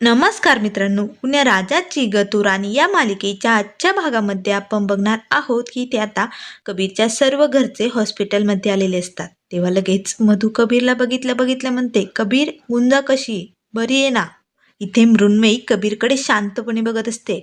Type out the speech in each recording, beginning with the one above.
नमस्कार मित्रांनो पुण्या राजाची गतुराणी या मालिकेच्या आजच्या भागामध्ये आपण बघणार आहोत की ते आता कबीरच्या सर्व घरचे हॉस्पिटलमध्ये आलेले असतात. तेव्हा लगेच मधू कबीरला बघितलं बघितलं म्हणते कबीर गुंजा कशी? बरी आहे ना? इथे मृण्मयी कबीरकडे शांतपणे बघत असते.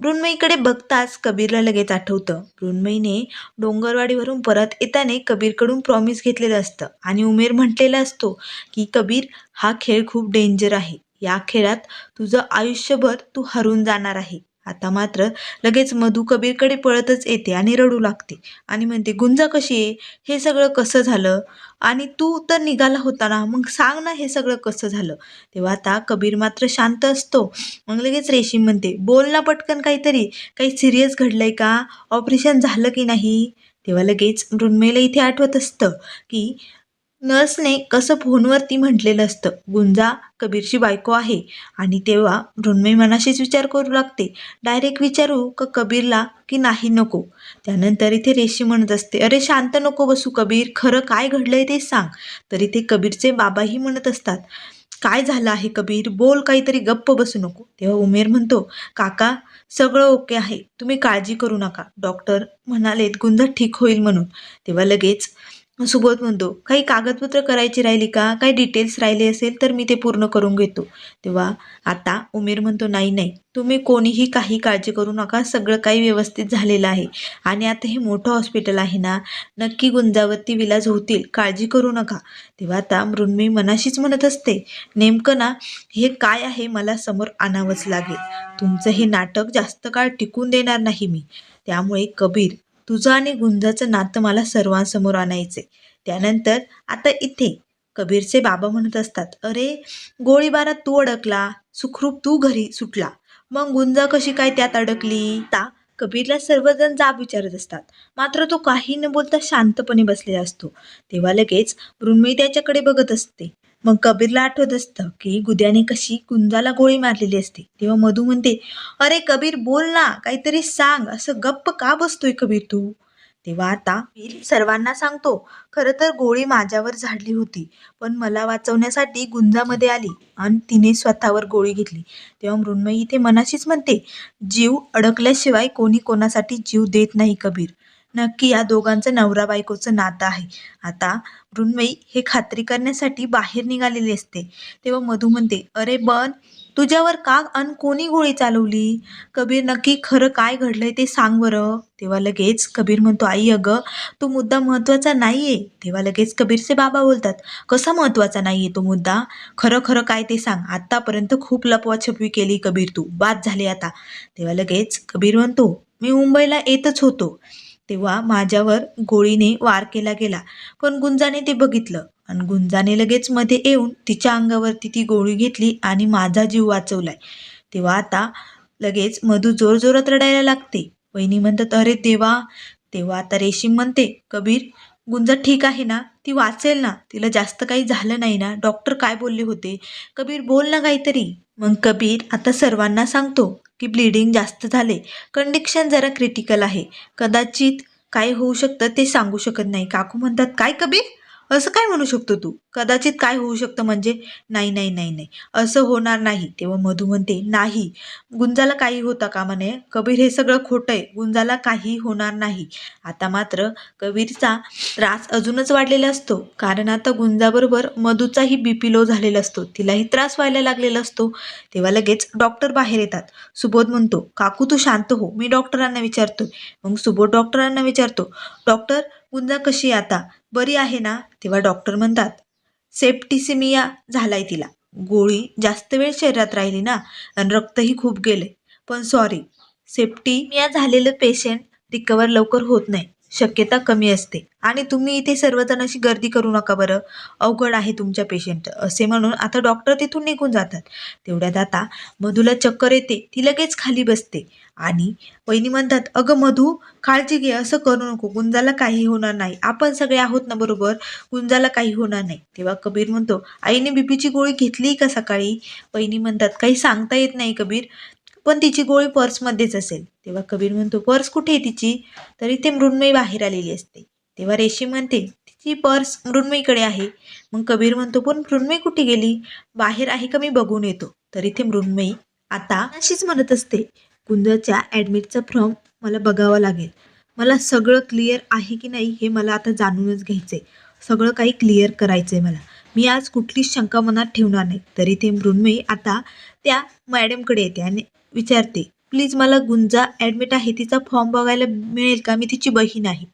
मृण्मयीकडे बघताच कबीरला लगेच आठवतं. मृण्मयीने डोंगरवाडीवरून परत येताने कबीरकडून प्रॉमिस घेतलेलं असतं आणि उमेर म्हटलेला असतो की कबीर हा खेळ खूप डेंजर आहे. या खेळात तुझं आयुष्यभर तू हरून जाणार आहे. आता मात्र लगेच मधू कबीरकडे पळतच येते आणि रडू लागते आणि म्हणते गुंजा कशी आहे? हे सगळं कसं झालं? आणि तू तर निघाला होता ना? मग सांग ना हे सगळं कसं झालं? तेव्हा आता कबीर मात्र शांत असतो. मग लगेच रेशीम म्हणते बोल ना पटकन काहीतरी. काही सिरियस घडलंय का? ऑपरेशन झालं की नाही? तेव्हा लगेच मृण्मयला इथे आठवत असतं की नर्सने कसं फोनवरती म्हटलेलं असतं? गुंजा कबीरची बायको आहे आणि तेव्हा मृण्मयी मनाशीच विचार करू लागते. डायरेक्ट विचारू का कबीरला की नाही नको? त्यानंतर इथे रेशी म्हणत असते अरे शांत नको बसू कबीर खरं काय घडलंय ते सांग. तरी ते कबीरचे बाबाही म्हणत असतात काय झालं आहे कबीर? बोल काहीतरी गप्प बसू नको. तेव्हा उमेर म्हणतो काका सगळं ओके आहे तुम्ही काळजी करू नका. डॉक्टर म्हणालेत गुंजा ठीक होईल म्हणून. तेव्हा लगेच सुबोध म्हणतो काही कागदपत्र करायची राहिली का? काही डिटेल्स राहिले असेल तर मी ते पूर्ण करून घेतो. तेव्हा आता उमेर म्हणतो नाही नाही तुम्ही कोणीही काही काळजी करू नका सगळं काही व्यवस्थित झालेलं आहे आणि आता हे मोठं हॉस्पिटल आहे ना नक्की गुंजावती विलाज होतील काळजी करू नका. तेव्हा आता मृण्मयी मनाशीच म्हणत असते नेमकं ना हे काय आहे मला समोर आणावंच लागेल. तुमचं हे नाटक जास्त काळ टिकून देणार नाही मी. त्यामुळे कबीर तुझं आणि गुंजाचं नातं मला सर्वांसमोर आणायचे त्यानंतर आता इथे कबीरचे बाबा म्हणत असतात अरे गोळीबारात तू अडकला सुखरूप तू घरी सुटला. मग गुंजा कशी काय त्यात अडकली? ता कबीरला सर्वजण जाब विचारत असतात. मात्र तो काही न बोलता शांतपणे बसलेला असतो. तेव्हा लगेच मृण्मयी त्याच्याकडे बघत असते. मग कबीरला आठवत असतं की गुद्याने कशी गुंजाला गोळी मारलेली असते. तेव्हा मधू म्हणते अरे कबीर बोल ना काहीतरी सांग. असं गप्प का बसतोय कबीर तू? तेव्हा आता वीर सर्वांना सांगतो खरं तर गोळी माझ्यावर झाडली होती पण मला वाचवण्यासाठी गुंजामध्ये आली आणि तिने स्वतःवर गोळी घेतली. तेव्हा मृण्मयी इथे मनाशीच म्हणते जीव अडकल्याशिवाय कोणी कोणासाठी जीव देत नाही कबीर. नक्की या दोघांचं नवरा बायकोचं नातं आहे. आता मृण्मयी हे खात्री करण्यासाठी बाहेर निघालेली असते. तेव्हा मधू म्हणते अरे बन तुझ्यावर का अन कोणी गोळी चालवली? कबीर नक्की खरं काय घडलंय ते सांग बरं. तेव्हा लगेच कबीर म्हणतो आई अगं तो मुद्दा महत्त्वाचा नाही आहे तेव्हा लगेच कबीरचे बाबा बोलतात कसा महत्त्वाचा नाही आहे तो मुद्दा? खरं खरं काय ते सांग. आत्तापर्यंत खूप लपवाछपवी केली कबीर तू. बाद झाली आता. तेव्हा लगेच कबीर म्हणतो मी मुंबईला येतच होतो. तेव्हा माझ्यावर गोळीने वार केला गेला. पण गुंजाने ते बघितलं आणि गुंजाने लगेच मध्ये येऊन तिच्या अंगावरती ती गोळी घेतली आणि माझा जीव वाचवलाय. तेव्हा आता लगेच मधू जोरजोरात रडायला लागते. वहिनी म्हणतात अरे देवा. तेव्हा आता रेशीम म्हणते कबीर गुंजा ठीक आहे ना? ती वाचेल ना? तिला जास्त काही झालं नाही ना? डॉक्टर काय बोलले होते? कबीर बोल ना काहीतरी. मग कबीर आता सर्वांना सांगतो की ब्लिडिंग जास्त झाले. कंडिक्शन जरा क्रिटिकल आहे. कदाचित काय होऊ शकतं ते सांगू शकत नाही. काकू म्हणतात काय कबीर? असं काय म्हणू शकतो तू? कदाचित काय होऊ शकतं म्हणजे नाही नाही नाही नाही असं होणार नाही. तेव्हा मधू म्हणते नाही गुंजाला काही होता का म्हणे कबीर हे सगळं खोटं आहे. गुंजाला काही होणार नाही. आता मात्र कबीरचा त्रास अजूनच वाढलेला असतो. कारण आता गुंजाबरोबर मधूचाही बी पी लो झालेला असतो. तिलाही त्रास व्हायला लागलेला असतो. तेव्हा लगेच डॉक्टर बाहेर येतात. सुबोध म्हणतो काकू तू शांत हो. मी डॉक्टरांना विचारतोय. मग सुबोध डॉक्टरांना विचारतो डॉक्टर गुंजा कशी आता? बरी आहे ना? तेव्हा डॉक्टर म्हणतात सेप्टिसिमिया झालाय तिला. गोळी जास्त वेळ शरीरात राहिली ना आणि रक्तही खूप गेले. पण सॉरी सेप्टिमिया झालेलं पेशंट रिकवर लवकर होत नाही. शक्यता कमी असते. आणि तुम्ही इथे सर्वजण अशी गर्दी करू नका बरं. अवघड आहे तुमच्या पेशंट असे म्हणून आता डॉक्टर तिथून निघून जातात. तेवढ्यात आता मधूला चक्कर येते. ती लगेच खाली बसते. आणि वहिनी म्हणतात अगं मधू काळजी घे. असं करू नको. गुंजाला काही होणार नाही. आपण सगळे आहोत ना बरोबर? गुंजाला काही होणार नाही. तेव्हा कबीर म्हणतो आईने बीपीची गोळी घेतली का सकाळी? वहिनी म्हणतात काही सांगता येत नाही कबीर. पण तिची गोळी पर्समध्येच असेल. तेव्हा कबीर म्हणतो पर्स कुठे आहे तिची? तरी ते मृण्मयी बाहेर आलेली असते. तेव्हा रेशी म्हणते तिची पर्स मृण्मयीकडे आहे. मग कबीर म्हणतो पण मृण्मयी कुठे गेली? बाहेर आहे का मी बघून येतो. तर इथे मृण्मयी आता अशीच म्हणत असते कुंदच्या ॲडमिटचा फॉर्म मला बघावा लागेल. मला सगळं क्लिअर आहे की नाही हे मला आता जाणूनच घ्यायचं आहे सगळं काही क्लिअर करायचं आहे मला. मी आज कुठलीच शंका मनात ठेवणार नाही. तरी ते मृण्मयी आता त्या मॅडमकडे येते आणि विचारते प्लीज मला गुंजा ॲडमिट आहे तिचा फॉर्म बघायला मिळेल का? मी तिची बहीण आहे.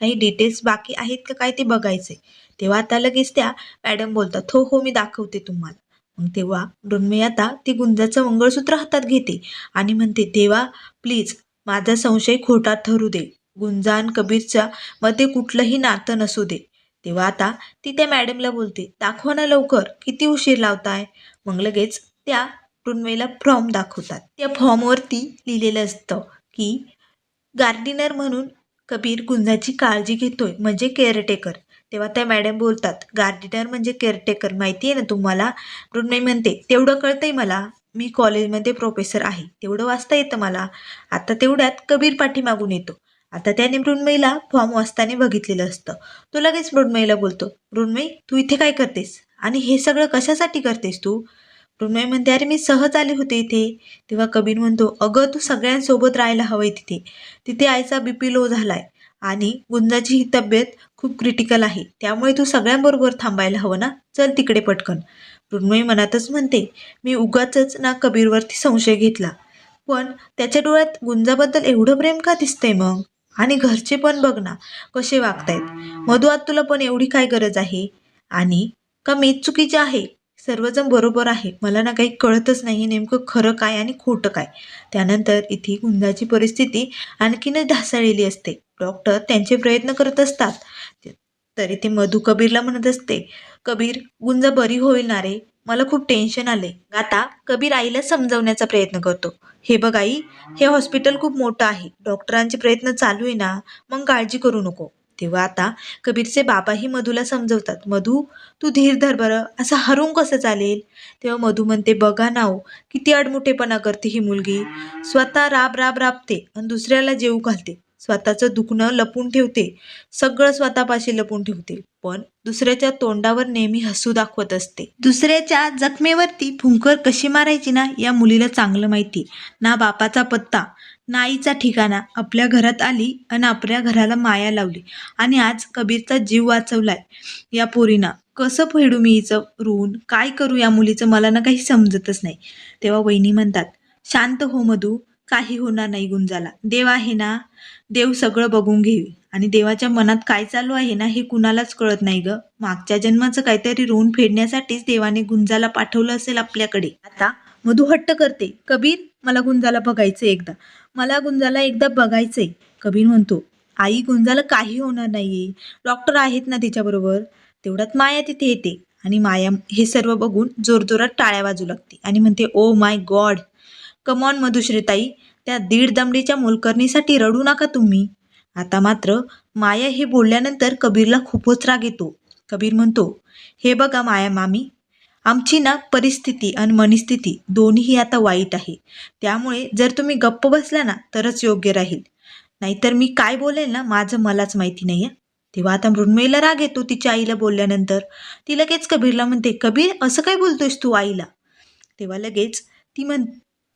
काही डिटेल्स बाकी आहेत का काय ते बघायचे तेव्हा आता लगेच त्या मॅडम बोलतात हो हो मी दाखवते तुम्हाला. मग तेव्हा मृण्मयी आता ती गुंजाचं मंगळसूत्र हातात घेते आणि म्हणते तेव्हा प्लीज माझा संशय खोटा ठरू दे. गुंजा आणि कबीरच्या मध्ये कुठलंही नातं नसू दे. तेव्हा आता ती त्या मॅडमला बोलते दाखवा ना लवकर किती उशीर लावताय. मग लगेच त्या मृण्मयीला फॉर्म दाखवतात. त्या फॉर्मवरती लिहिलेलं असतं की गार्डिनर म्हणून कबीर गुंजाची काळजी घेतोय म्हणजे केअरटेकर तेव्हा त्या मॅडम बोलतात गार्डिनर म्हणजे केअरटेकर माहिती आहे ना तुम्हाला? मृण्मयी म्हणते तेवढं कळतंय मला मी कॉलेजमध्ये प्रोफेसर आहे तेवढं वाचता येतं मला. आता तेवढ्यात कबीर पाठीमागून येतो. आता त्याने मृण्मयीला फॉर्म वाचताना बघितलेलं असतं. तो लगेच मृण्मयीला बोलतो मृण्मयी तू इथे काय करतेस? आणि हे सगळं कशासाठी करतेस तू? मृण्मयी म्हणते अरे मी सहज आले होते इथे. तेव्हा कबीर म्हणतो अगं तू सगळ्यांसोबत राहायला हवंय तिथे. तिथे आईचा बीपी लो झालाय आणि गुंजाची ही तब्येत खूप क्रिटिकल आहे. त्यामुळे तू सगळ्यांबरोबर थांबायला हवं ना? चल तिकडे पटकन. मृण्मयी मनातच म्हणते मी उगाच ना कबीरवरती संशय घेतला. पण त्याच्या डोळ्यात गुंजाबद्दल एवढं प्रेम का दिसतंय मग? आणि घरचे पण बघ ना कसे वागतायत. मधू तुला पण एवढी काय गरज आहे? आणि का मी चुकीचे आहे. सर्वजण बरोबर आहे. मला ना काही कळतच नाही नेमकं खरं काय आणि खोटं काय. त्यानंतर इथे गुंजाची परिस्थिती आणखीनच ढासळलेली असते. डॉक्टर त्यांचे प्रयत्न करत असतात. तरी ते मधू कबीरला म्हणत असते कबीर गुंजा बरी होईल ना रे? मला खूप टेन्शन आले आता कबीर आईला समजवण्याचा प्रयत्न करतो. हे बघ आई हे हॉस्पिटल खूप मोठं आहे. डॉक्टरांचे प्रयत्न चालू आहे ना मग काळजी करू नको. तेव्हा आता कबीरचे बाबाही मधूला समजवतात मधू तू धीर धर बरं असं हरून कसं चालेल? तेव्हा मधू म्हणते बघा नाव किती अडमुठेपणा करते ही मुलगी. स्वतः राब राब राबते आणि दुसऱ्याला जेऊ घालते. स्वतःचं दुखणं लपून ठेवते. सगळं स्वतःपाशी लपून ठेवते. पण दुसऱ्याच्या तोंडावर नेहमी हसू दाखवत असते. दुसऱ्याच्या जखमेवरती फुंकर कशी मारायची ना या मुलीला चांगलं माहिती. ना बापाचा पत्ता नाईचा ठिकाणा. आपल्या घरात आली आणि आपल्या घराला माया लावली. आणि आज कबीरचा जीव वाचवलाय. या पोरीनं. कसं फेडू मी हिचं ऋण? काय करू या मुलीचं? मला ना काही समजतच नाही. तेव्हा वहिनी म्हणतात शांत हो मधू. काही होणार नाही गुंजाला. देव आहे ना? देव सगळं बघून घेईल. आणि देवाच्या मनात काय चालू आहे ना हे कुणालाच कळत नाही ग. मागच्या जन्माचं काहीतरी ऋण फेडण्यासाठीच देवाने गुंजाला पाठवलं असेल आपल्याकडे. आता मधू हट्ट करते. कबीर मला गुंजाला बघायचं एकदा. मला गुंजाला एकदा बघायचंय. कबीर म्हणतो आई गुंजाला काही होणार नाहीये. डॉक्टर आहेत ना तिच्याबरोबर. तेवढ्यात माया तिथे येते आणि माया हे सर्व बघून जोरजोरात टाळ्या वाजू लागते आणि म्हणते ओ माय गॉड कमॉन मधुश्रीताई. त्या दीड दमडीच्या मोलकरणीसाठी रडू नका तुम्ही. आता मात्र माया हे बोलल्यानंतर कबीरला खूपच राग येतो. कबीर म्हणतो हे बघा माया मामी आमची ना परिस्थिती आणि मनस्थिती दोन्हीही आता वाईट आहे. त्यामुळे जर तुम्ही गप्प बसला ना तरच योग्य राहील. नाहीतर मी काय बोलेल ना माझं मलाच माहिती नाही आहे तेव्हा आता मृण्मयीला राग येतो तिच्या आईला बोलल्यानंतर. ती लगेच कबीरला म्हणते कबीर असं काय बोलतोयस तू आईला? तेव्हा लगेच ती म्हण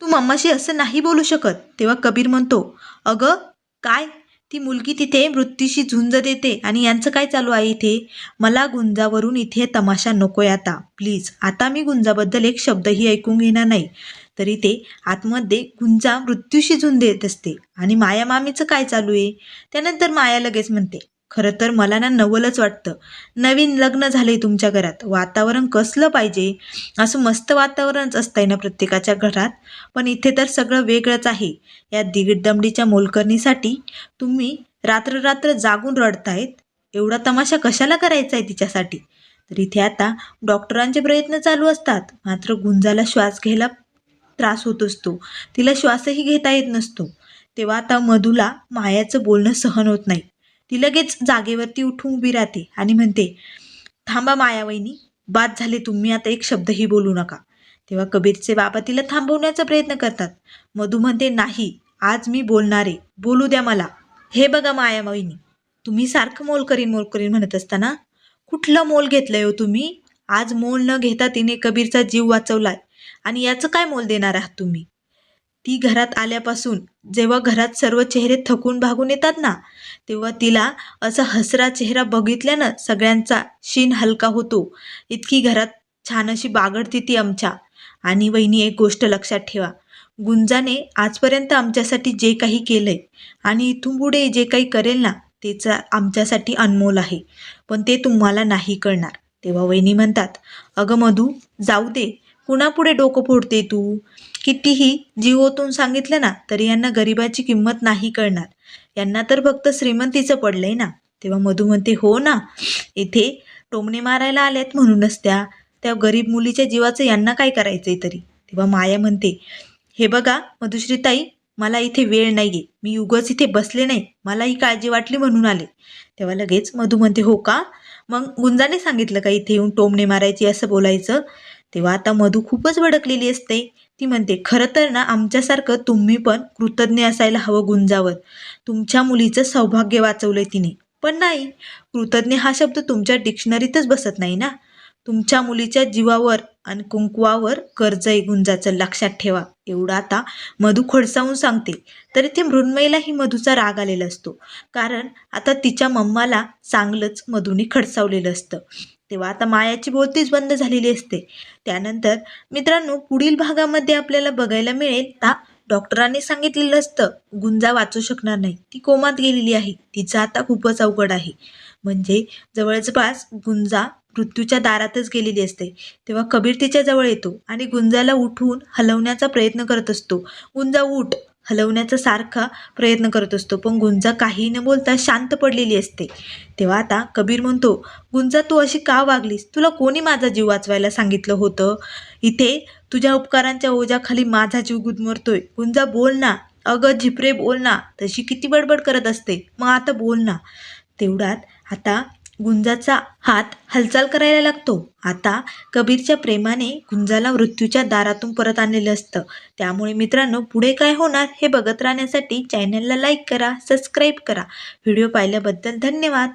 तू मम्माशी असं नाही बोलू शकत. तेव्हा कबीर म्हणतो अगं काय? ती मुलगी तिथे मृत्यूशी झुंज देते आणि यांचं काय चालू आहे इथे? मला गुंजावरून इथे तमाशा नकोय आता. प्लीज आता मी गुंजाबद्दल एक शब्दही ऐकून घेणार नाही. तरी ते आतमध्ये गुंजा मृत्यूशी झुंज देत असते. आणि माया मामीचं काय चालू आहे? त्यानंतर माया लगेच म्हणते खरं तर मला ना नवलच वाटतं. नवीन लग्न झाले तुमच्या घरात. वातावरण कसलं पाहिजे? असं मस्त वातावरणच असतंय ना प्रत्येकाच्या घरात. पण इथे तर सगळं वेगळंच आहे. या दिगडदमडीच्या मोलकरणीसाठी तुम्ही रात्र रात्र जागून रडतायत. एवढा तमाशा कशाला करायचा आहे तिच्यासाठी? तर इथे आता डॉक्टरांचे प्रयत्न चालू असतात. मात्र गुंजाला श्वास घ्यायला त्रास होत असतो. तिला श्वासही घेता येत नसतो. तेव्हा आता मधूला मायाचं बोलणं सहन होत नाही. ती लगेच जागेवरती उठून उभी राहते आणि म्हणते थांबा मायावहिनी बाद झाले तुम्ही आता एक शब्दही बोलू नका. तेव्हा कबीरचे बाबा तिला थांबवण्याचा प्रयत्न करतात. मधू म्हणते नाही आज मी बोलणारे बोलू द्या मला. हे बघा मायावहिनी तुम्ही सारखं मोल करीन मोल करीन म्हणत असताना कुठलं मोल घेतलंय हो तुम्ही? आज मोल न घेता तिने कबीरचा जीव वाचवलाय. आणि याचं काय मोल देणार आहात तुम्ही? ती घरात आल्यापासून जेव्हा घरात सर्व चेहरे थकून भागून येतात ना तेव्हा तिला असा हसरा चेहरा बघितल्यानं सगळ्यांचा शीन हलका होतो. इतकी घरात छान अशी बागडती ती आमच्या. आणि वहिनी एक गोष्ट लक्षात ठेवा. गुंजाने आजपर्यंत आमच्यासाठी जे काही केलंय आणि इथून पुढे जे काही करेल ना तेचा आमच्यासाठी अनमोल आहे. पण ते तुम्हाला नाही कळणार. तेव्हा वहिनी म्हणतात अगं मधू जाऊ दे. कुणापुढे डोकं फोडते तू? कितीही जीवोतून सांगितलं ना तरी यांना गरिबाची किंमत नाही कळणार. यांना तर फक्त श्रीमंतीचं पडलंय ना. तेव्हा मधू म्हणते हो ना इथे टोमणे मारायला आल्यात म्हणूनच त्या त्या गरीब मुलीच्या जीवाचं यांना काय करायचंय तरी? तेव्हा माया म्हणते हे बघा मधुश्रीताई मला इथे वेळ नाही आहे मी युगच इथे बसले नाही. मला ही काळजी वाटली म्हणून आले. तेव्हा लगेच मधू म्हणते हो का? मग गुंजाने सांगितलं का इथे येऊन टोमणे मारायची असं बोलायचं? तेव्हा आता मधू खूपच भडकलेली असते. ती म्हणते खरं तर ना आमच्यासारखं तुम्ही पण कृतज्ञ असायला हवं गुंजावर. तुमच्या मुलीचं सौभाग्य वाचवलंय तिने. पण नाही कृतज्ञ हा शब्द तुमच्या डिक्शनरीतच बसत नाही ना. तुमच्या मुलीच्या जीवावर आणि कुंकवावर कर्ज आहे गुंजाचं लक्षात ठेवा. एवढं आता मधू खडसावून सांगते. तर इथे मृण्मयीलाही मधूचा राग आलेला असतो. कारण आता तिच्या मम्माला चांगलंच मधूने खडसावलेलं असतं. तेव्हा आता मायाची बोलतीच बंद झालेली असते. त्यानंतर मित्रांनो पुढील भागामध्ये आपल्याला बघायला मिळेल ता डॉक्टरांनी सांगितलेलं असतं गुंजा वाचू शकणार नाही. ती कोमात गेलेली आहे. तिचं आता खूपच अवघड आहे. म्हणजे जवळपास गुंजा मृत्यूच्या दारातच गेलेली असते. तेव्हा कबीर तिच्या जवळ येतो आणि गुंजाला उठून हलवण्याचा प्रयत्न करत असतो. गुंजा उठ. हलवण्याचा सारखा प्रयत्न करत असतो. पण गुंजा काही न बोलता शांत पडलेली असते. तेव्हा आता कबीर म्हणतो गुंजा तू अशी का वागलीस? तुला कोणी माझा जीव वाचवायला सांगितलं होतं? इथे तुझ्या उपकारांच्या ओझ्याखाली माझा जीव गुदमरतोय. गुंजा बोल ना. अगं झिपरे बोल ना. तशी किती बडबड करत असते. मग आता बोल ना. तेवढ्यात आता गुंजाचा हात हालचाल करायला लागतो. आता कबीरच्या प्रेमाने गुंजाला मृत्यूच्या दारातून परत आणलेलं असतं. त्यामुळे मित्रांनो पुढे काय होणार हे बघत राहण्यासाठी चॅनलला लाईक करा सबस्क्राईब करा. व्हिडिओ पाहिल्याबद्दल धन्यवाद.